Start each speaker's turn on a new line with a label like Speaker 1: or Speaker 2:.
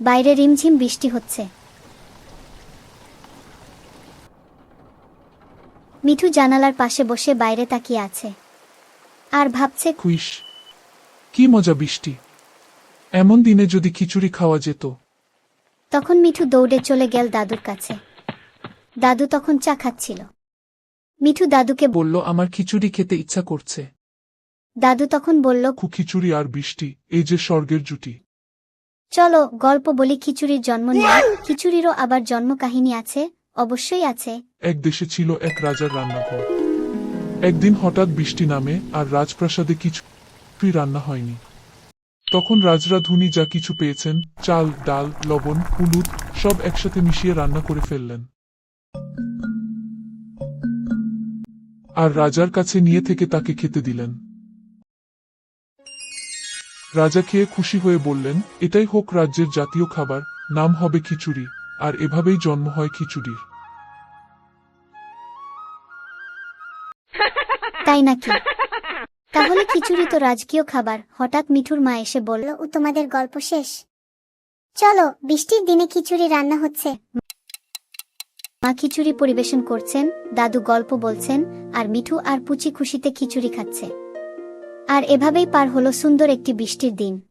Speaker 1: বাইরে রিমঝিম বৃষ্টি হচ্ছে। মিঠু জানালার পাশে বসে বাইরে তাকিয়ে আছে। আর ভাবছে
Speaker 2: খুইস কি মজা বৃষ্টি। এমন দিনে যদি খিচুড়ি খাওয়া যেত।
Speaker 1: তখন মিঠু দৌড়ে চলে গেল দাদুর কাছে। দাদু তখন চা খাচ্ছিল। মিঠু দাদুকে
Speaker 2: বলল আমার খিচুড়ি খেতে ইচ্ছা করছে।
Speaker 1: দাদু তখন বলল
Speaker 2: খু খিচুড়ি আর বৃষ্টি এই যে স্বর্গের জুটি।
Speaker 1: চলো গল্প বলি খিচুড়ির জন্ম নিয়ে। খিচুড়িরও আবার জন্ম কাহিনী আছে? অবশ্যই আছে।
Speaker 2: এক দেশে ছিল এক রাজার রান্নাঘর। একদিন হঠাৎ বৃষ্টি নামে আর রাজপ্রাসাদে কিছুই রান্না হয়নি। তখন রাজরা ধুনি যা কিছু পেয়েছেন, চাল, ডাল, লবণ, হলুদ, সব একসাথে মিশিয়ে রান্না করে ফেললেন। আর রাজার কাছে নিয়ে থেকে তাকে খেতে দিলেন। রাজা খেয়ে খুশি হয়ে বললেন, এটাই হোক রাজ্যের জাতীয় খাবার, নাম হবে খিচুড়ি, আর এভাবেই জন্ম হয় খিচুড়ির।
Speaker 1: তাই নাকি? তাহলে খিচুড়ি তো রাজকীয় খাবার, হঠাৎ মিঠুর মা এসে বলল,
Speaker 3: ও, তোমাদের গল্প শেষ। চলো, বৃষ্টির দিনে খিচুড়ি রান্না হচ্ছে।
Speaker 1: মা খিচুড়ি পরিবেশন করছেন, দাদু গল্প বলছেন, আর মিঠু আর পুচি খুশিতে খিচুড়ি খাচ্ছে। আর এভাবেই পার হলো সুন্দর একটি বৃষ্টির দিন।